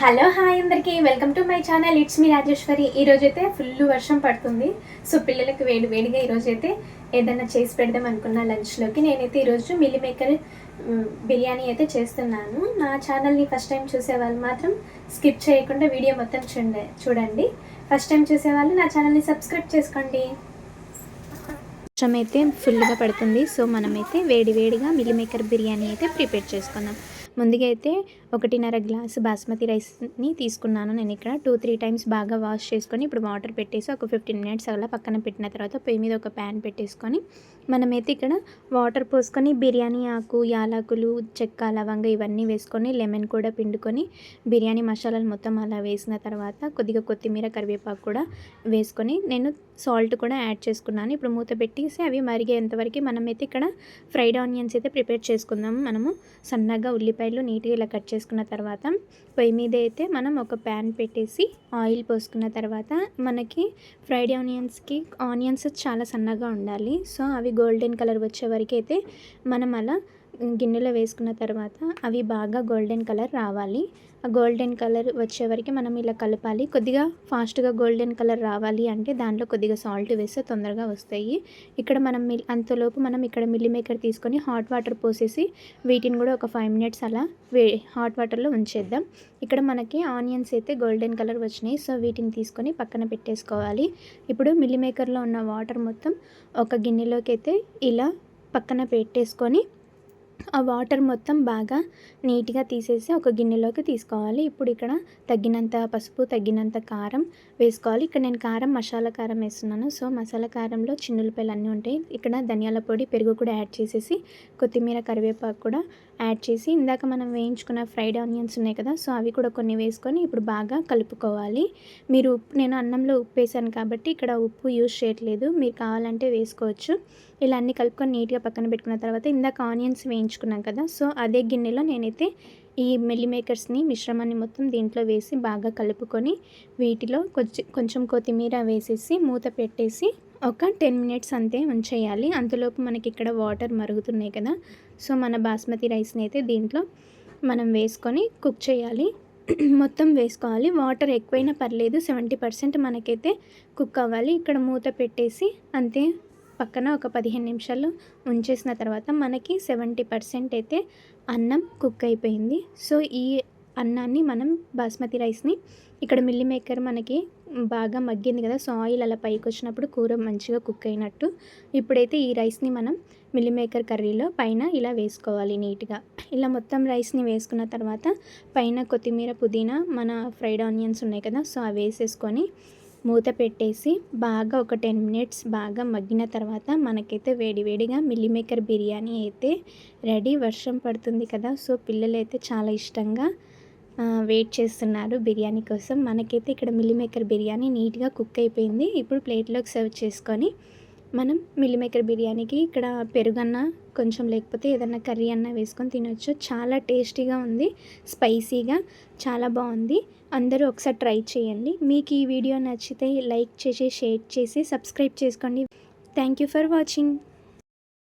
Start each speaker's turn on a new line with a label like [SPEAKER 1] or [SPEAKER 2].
[SPEAKER 1] Hello hi అందరికీ welcome to my channel. It's me Rajeshwari. ఈరోజు అయితే ఫుల్ వర్షం పడుతుంది. సో పిల్లలకు వేడి వేడిగా ఈరోజు అయితే ఏదైనా చేసి పెడదాం అనుకున్న లంచ్లోకి నేనైతే ఈరోజు మిల్లీ మేకర్ బిర్యానీ అయితే చేస్తున్నాను. నా ఛానల్ని ఫస్ట్ టైం చూసే వాళ్ళు మాత్రం స్కిప్ చేయకుండా వీడియో మొత్తం చూడండి చూడండి. ఫస్ట్ టైం చూసే వాళ్ళు నా ఛానల్ని సబ్స్క్రైబ్ చేసుకోండి. వర్షం అయితే ఫుల్గా పడుతుంది. సో మనమైతే వేడి వేడిగా మిల్లీ మేకర్ బిర్యానీ అయితే ప్రిపేర్ చేసుకుందాం ముందుగా అయితే ఒకటిన్నర గ్లాస్ బాస్మతి రైస్ని తీసుకున్నాను. నేను ఇక్కడ టూ త్రీ టైమ్స్ బాగా వాష్ చేసుకొని ఇప్పుడు వాటర్ పెట్టేసి ఒక ఫిఫ్టీన్ మినిట్స్ అలా పక్కన పెట్టిన తర్వాత పొయ్యి మీద ఒక ప్యాన్ పెట్టేసుకొని మనమైతే ఇక్కడ వాటర్ పోసుకొని బిర్యానీ ఆకు యాలకులు చెక్క లవంగ ఇవన్నీ వేసుకొని లెమన్ కూడా పిండుకొని బిర్యానీ మసాలాలు మొత్తం అలా వేసిన తర్వాత కొద్దిగా కొత్తిమీర కరివేపాకు కూడా వేసుకొని నేను సాల్ట్ కూడా యాడ్ చేసుకున్నాను. ఇప్పుడు మూత పెట్టేసి అవి మరిగేంతవరకు మనమైతే ఇక్కడ ఫ్రైడ్ ఆనియన్స్ అయితే ప్రిపేర్ చేసుకుందాం. మనము సన్నగా ఉల్లిపాయ ఉల్లిపాయలు నీట్గా ఇలా కట్ చేసుకున్న తర్వాత పొయ్యి మీద అయితే మనం ఒక ప్యాన్ పెట్టేసి ఆయిల్ పోసుకున్న తర్వాత మనకి ఫ్రైడ్ ఆనియన్స్కి ఆనియన్స్ చాలా సన్నగా ఉండాలి. సో అవి గోల్డెన్ కలర్ వచ్చే వరకు అయితే మనం అలా గిన్నెలో వేసుకున్న తర్వాత అవి బాగా గోల్డెన్ కలర్ రావాలి. ఆ గోల్డెన్ కలర్ వచ్చే వరకు మనం ఇలా కలపాలి. కొద్దిగా ఫాస్ట్గా గోల్డెన్ కలర్ రావాలి అంటే దాంట్లో కొద్దిగా సాల్ట్ వేస్తే తొందరగా వస్తాయి. ఇక్కడ మనం మిల్ అంతలోపు మనం ఇక్కడ మిల్లీ మేకర్ తీసుకొని హాట్ వాటర్ పోసేసి వీటిని కూడా ఒక ఫైవ్ మినిట్స్ అలా వే హాట్ వాటర్లో ఉంచేద్దాం. ఇక్కడ మనకి ఆనియన్స్ అయితే గోల్డెన్ కలర్ వచ్చినాయి. సో వీటిని తీసుకొని పక్కన పెట్టేసుకోవాలి. ఇప్పుడు మిల్లీ మేకర్లో ఉన్న వాటర్ మొత్తం ఒక గిన్నెలోకి అయితే ఇలా పక్కన పెట్టేసుకొని ఆ వాటర్ మొత్తం బాగా నీట్గా తీసేసి ఒక గిన్నెలోకి తీసుకోవాలి. ఇప్పుడు ఇక్కడ తగినంత పసుపు తగినంత కారం వేసుకోవాలి. ఇక్కడ నేను కారం మసాలా కారం వేస్తున్నాను. సో మసాలా కారంలో చిన్నులపాయలు అన్నీ ఉంటాయి. ఇక్కడ ధనియాల పొడి పెరుగు కూడా యాడ్ చేసేసి కొత్తిమీర కరివేపాకు కూడా యాడ్ చేసి ఇందాక మనం వేయించుకున్న ఫ్రైడ్ ఆనియన్స్ ఉన్నాయి కదా సో అవి కూడా కొన్ని వేసుకొని ఇప్పుడు బాగా కలుపుకోవాలి. మీరు ఉప్పు నేను అన్నంలో ఉప్పు వేసాను కాబట్టి ఇక్కడ ఉప్పు యూజ్ చేయట్లేదు. మీరు కావాలంటే వేసుకోవచ్చు. ఇలా అన్ని కలుపుకొని నీట్గా పక్కన పెట్టుకున్న తర్వాత ఇందాక ఆనియన్స్ వేయించుకున్నాం కదా సో అదే గిన్నెలో నేనైతే ఈ మిల్లీ మేకర్స్ని మిశ్రమాన్ని మొత్తం దీంట్లో వేసి బాగా కలుపుకొని వీటిలో కొంచెం కొంచెం కొత్తిమీర వేసేసి మూత పెట్టేసి ఒక టెన్ మినిట్స్ అంతే ఉంచేయాలి. అంతలోపు మనకి ఇక్కడ వాటర్ మరుగుతున్నాయి కదా సో మన బాస్మతి రైస్ని అయితే దీంట్లో మనం వేసుకొని కుక్ చేయాలి. మొత్తం వేసుకోవాలి. వాటర్ ఎక్కువైనా పర్లేదు సెవెంటీ పర్సెంట్ మనకైతే కుక్ అవ్వాలి. ఇక్కడ మూత పెట్టేసి అంతే పక్కన ఒక పదిహేను నిమిషాలు ఉంచేసిన తర్వాత మనకి సెవెంటీ పర్సెంట్ అయితే అన్నం కుక్ అయిపోయింది. సో ఈ అన్నాన్ని మనం బాస్మతి రైస్ని ఇక్కడ మిల్లీ మేకర్ మనకి బాగా మగ్గింది కదా సో ఆయిల్ అలా పైకి వచ్చినప్పుడు కూర మంచిగా కుక్ అయినట్టు. ఇప్పుడైతే ఈ రైస్ని మనం మిల్లీ మేకర్ కర్రీలో పైన ఇలా వేసుకోవాలి నీట్గా. ఇలా మొత్తం రైస్ని వేసుకున్న తర్వాత పైన కొత్తిమీర పుదీనా మన ఫ్రైడ్ ఆనియన్స్ ఉన్నాయి కదా సో అవి వేసేసుకొని మూత పెట్టేసి బాగా ఒక టెన్ మినిట్స్ బాగా మగ్గిన తర్వాత మనకైతే వేడివేడిగా మిల్లీ మేకర్ బిర్యానీ అయితే రెడీ. వర్షం పడుతుంది కదా సో పిల్లలు అయితే చాలా ఇష్టంగా వెయిట్ చేస్తున్నారు బిర్యానీ కోసం. మనకైతే ఇక్కడ మిల్లీ మేకర్ బిర్యానీ నీట్గా కుక్ అయిపోయింది. ఇప్పుడు ప్లేట్లోకి సర్వ్ చేసుకొని మనం మిల్లీ మేకర్ బిర్యానీకి ఇక్కడ పెరుగన్న కొంచెం లేకపోతే ఏదన్నా కర్రీ అన్న వేసుకొని తినొచ్చు. చాలా టేస్టీగా ఉంది స్పైసీగా చాలా బాగుంది. అందరూ ఒకసారి ట్రై చేయండి. మీకు ఈ వీడియో నచ్చితే లైక్ చేసి షేర్ చేసి సబ్స్క్రైబ్ చేసుకోండి. Thank you for watching.